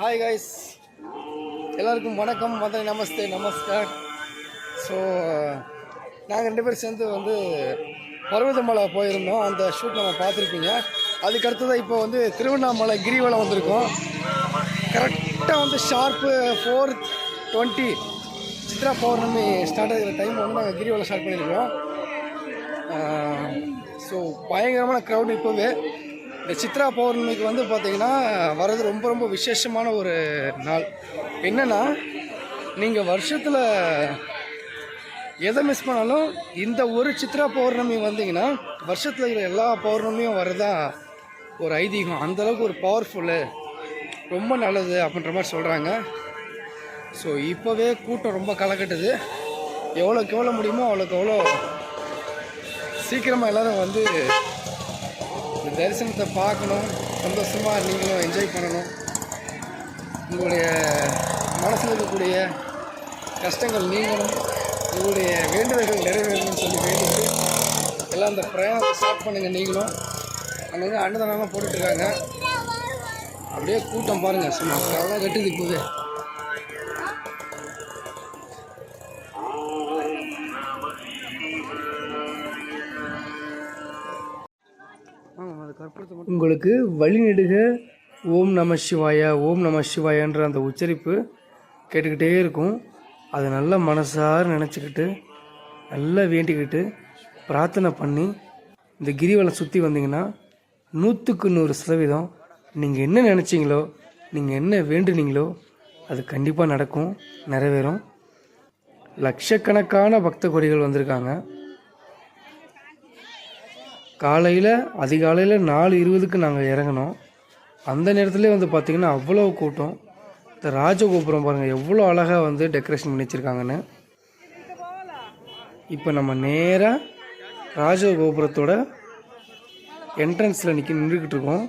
Hi guys எல்லாருக்கும் வணக்கம். மதுரை நமஸ்தே நமஸ்கார். So நாங்கள் ரெண்டு பேரும் சேர்ந்து வந்து பர்வதமலை போயிருந்தோம். அந்த ஷூட் நம்ம பார்த்துருப்பீங்க. அதுக்கு அடுத்ததாக இப்போ வந்து திருவண்ணாமலை கிரிவலம் வந்திருக்கோம். கரெக்டாக வந்து sharp four twenty Chitra Pournami start ஆகிற டைம் வந்து நாங்கள் கிரிவலம் ஸ்டார்ட் பண்ணியிருக்கோம். ஸோ பயங்கரமான க்ரௌட் இப்போவே. இந்த சித்ரா பௌர்ணமிக்கு வந்து பார்த்திங்கன்னா வர்றது ரொம்ப ரொம்ப விசேஷமான ஒரு நாள். என்னென்னா நீங்கள் வருஷத்தில் எதை மிஸ் பண்ணாலும் இந்த ஒரு சித்ரா பௌர்ணமி வந்தீங்கன்னா வருஷத்தில் இருக்கிற எல்லா பௌர்ணமியும் வரதா ஒரு ஐதீகம். அந்தளவுக்கு ஒரு பவர்ஃபுல்லு ரொம்ப நல்லது அப்படின்ற மாதிரி சொல்கிறாங்க ஸோ இப்போவே கூட்டம் ரொம்ப கலக்கட்டுது எவ்வளோக்கு எவ்வளோ முடியுமோ அவ்வளோக்கு எவ்வளோ சீக்கிரமாக எல்லோரும் வந்து இந்த தரிசனத்தை பார்க்கணும். சந்தோஷமாக நீங்களும் என்ஜாய் பண்ணணும். உங்களுடைய மனசில் இருக்கக்கூடிய கஷ்டங்கள் நீங்களும் உங்களுடைய வேண்டுதல்கள் நிறைவேறணும்னு சொல்லி வேண்டிட்டு எல்லாம் அந்த பிரயாணத்தை ஸ்டார்ட் பண்ணுங்கள் நீங்களும். அங்கங்கே அன்னதானம்லாம் போட்டுட்ருக்காங்க. அப்படியே கூட்டம் பாருங்கள் சும்மா அவ்வளோ கட்டுது இப்போவே. உங்களுக்கு வழிநெடுக ஓம் நம சிவாயா ஓம் நம சிவாயான்ற அந்த உச்சரிப்பு கேட்டுக்கிட்டே இருக்கும். அதை நல்லா மனசார நினச்சிக்கிட்டு நல்லா வேண்டிக்கிட்டு பிரார்த்தனை பண்ணி இந்த கிரிவலம் சுற்றி வந்தீங்கன்னா நூற்றுக்கு நூறு சதவீதம் நீங்கள் என்ன நினச்சிங்களோ நீங்கள் என்ன வேண்டுனீங்களோ அது கண்டிப்பாக நடக்கும் நிறைவேறும். லட்சக்கணக்கான பக்த கொடிகள் வந்திருக்காங்க. காலையில் அதிகாலையில் நாலு இருபதுக்கு நாங்கள் இறங்கினோம். அந்த நேரத்துலேயே வந்து பார்த்திங்கன்னா அவ்வளோ கூட்டம். இந்த ராஜகோபுரம் பாருங்கள் எவ்வளோ அழகாக வந்து டெக்கரேஷன் பண்ணி வச்சுருக்காங்கன்னு இப்போ நம்ம நேராக ராஜகோபுரத்தோட என்ட்ரன்ஸில் நிற்க நின்றுக்கிட்டு இருக்கோம்.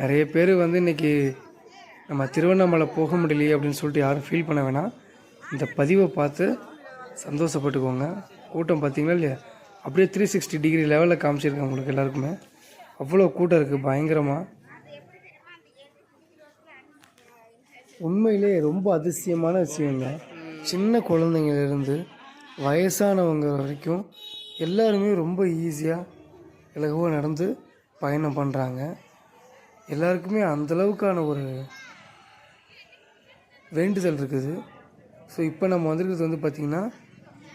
நிறைய பேர் வந்து இன்றைக்கி நம்ம திருவண்ணாமலை போக முடியலையே அப்படின்னு சொல்லிட்டு யாரும் ஃபீல் பண்ண வேணாம். இந்த பதிவை பார்த்து சந்தோஷப்பட்டுக்கோங்க. கூட்டம் பார்த்தீங்களா இல்லையா? அப்படியே த்ரீ சிக்ஸ்டி டிகிரி லெவலில் காமிச்சிருக்கேன் உங்களுக்கு எல்லாருக்குமே. அவ்வளோ கூட்டம் இருக்குது பயங்கரமாக உண்மையிலே ரொம்ப அதிசயமான விஷயங்க. சின்ன குழந்தைங்கலேருந்து வயசானவங்க வரைக்கும் எல்லாருமே ரொம்ப ஈஸியாக இலகுவாக நடந்து பயணம் பண்ணுறாங்க எல்லாருக்குமே அந்தளவுக்கான ஒரு வேண்டுதல் இருக்குது. ஸோ இப்போ நம்ம வந்திருக்கிறது வந்து பார்த்திங்கன்னா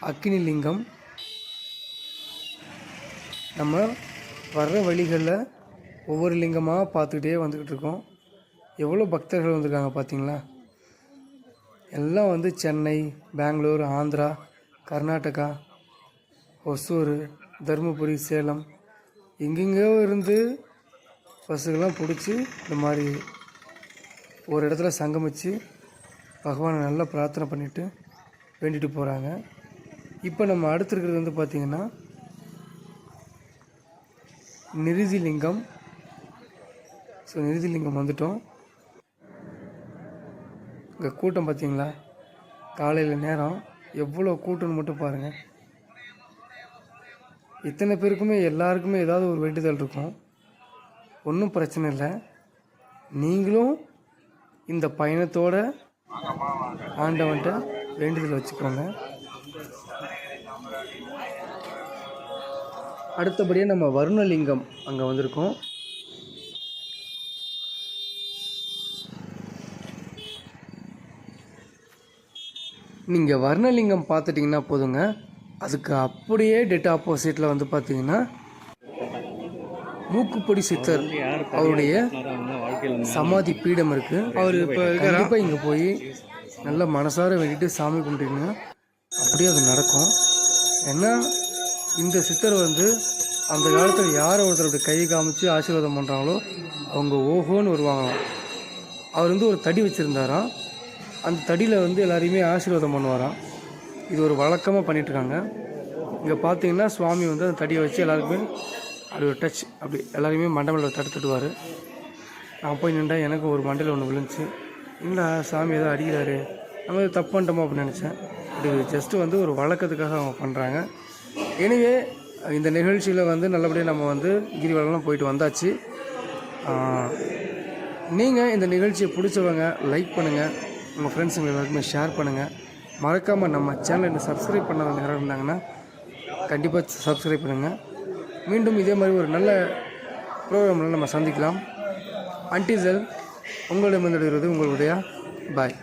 அக்னி லிங்கம் நம்ம வர்ற வழிகளில் ஒவ்வொரு லிங்கமாக பார்த்துக்கிட்டே வந்துக்கிட்டு இருக்கோம். எவ்வளோ பக்தர்கள் வந்திருக்காங்க பார்த்தீங்களா? எல்லாம் வந்து சென்னை பெங்களூர் ஆந்திரா கர்நாடகா ஒசூர் தருமபுரி சேலம். எங்கெங்கேயோ இருந்து பஸ்ஸுக்கெல்லாம் பிடிச்சி இந்த மாதிரி ஒரு இடத்துல சங்கமித்து பகவானை நல்லா பிரார்த்தனை பண்ணிவிட்டு வேண்டிட்டு போகிறாங்க இப்போ நம்ம அடுத்து இருக்கிறது வந்து பார்த்திங்கன்னா நிருதிலிங்கம். ஸோ நிருதிலிங்கம் வந்துட்டோம். இங்கே கூட்டம் பார்த்தீங்களா காலையில் நேரம். எவ்வளோ கூட்டம்னு மட்டும் பாருங்கள் இத்தனை பேருக்குமே எல்லாருக்குமே ஏதாவது ஒரு வேண்டுதல் இருக்கும். ஒன்றும் பிரச்சனை இல்லை. நீங்களும் இந்த பயணத்தோட ஆண்டவன்ட்ட வேண்டுதல் வச்சுக்கோங்க. அடுத்தபடியாக நம்ம வருணலிங்கம் அங்கே வந்திருக்கோம். நீங்கள் வர்ணலிங்கம் பார்த்துட்டிங்கன்னா போதுங்க. அதுக்கு அப்படியே டெட் ஆப்போசிட்டில் வந்து பார்த்தீங்கன்னா மூக்குப்பொடி சித்தர் அவருடைய சமாதி பீடம் இருக்குது அவர் இப்போ கண்டிப்பாக இங்கே போய் நல்ல மனசார வேண்டிட்டு சாமி கும்பிட்டீங்கன்னா அப்படியே அது நடக்கும். ஏன்னா இந்த சித்தர் வந்து அந்த காலத்தில் யார் ஒருத்தர் அப்படி கை காமிச்சு ஆசீர்வாதம் பண்ணுறாங்களோ அவங்க ஓஹோன்னு வருவாங்களாம். அவர் வந்து ஒரு தடி வச்சுருந்தாராம். அந்த தடியில் வந்து எல்லாரையுமே ஆசீர்வாதம் பண்ணுவாராம். இது ஒரு வழக்கமாக பண்ணிகிட்ருக்காங்க இங்கே பார்த்தீங்கன்னா சுவாமி வந்து அந்த தடியை வச்சு எல்லாருக்குமே அப்படி ஒரு டச் அப்படி எல்லாரையுமே மண்டபத்தில் தடுத்துடுவார் நான் போய் நின்றா எனக்கு ஒரு மண்டையில் ஒன்று விழுந்துச்சு. இல்லை சாமி ஏதோ அடிக்கிறாரு. நம்ம தப்பு பண்ணிட்டோமோ அப்படின்னு நினச்சேன். இது ஜஸ்ட்டு வந்து ஒரு வழக்கத்துக்காக அவங்க பண்ணுறாங்க எனவே இந்த நிகழ்ச்சியில் வந்து நல்லபடியாக நம்ம வந்து கிரிவலம்லாம் போயிட்டு வந்தாச்சு. நீங்கள் இந்த நிகழ்ச்சியை பிடிச்சவங்க லைக் பண்ணுங்கள் உங்கள் ஃப்ரெண்ட்ஸுங்க எல்லாருக்குமே ஷேர் பண்ணுங்கள் மறக்காமல் நம்ம சேனலை சப்ஸ்கிரைப் பண்ணாத யாராவது இருந்தாங்கன்னா கண்டிப்பாக சப்ஸ்கிரைப் பண்ணுங்கள் மீண்டும் இதே மாதிரி ஒரு நல்ல ப்ரோக்ராமில் நம்ம சந்திக்கலாம். அன்டிசல் உங்களிடமிருந்து உங்களுடைய பாய்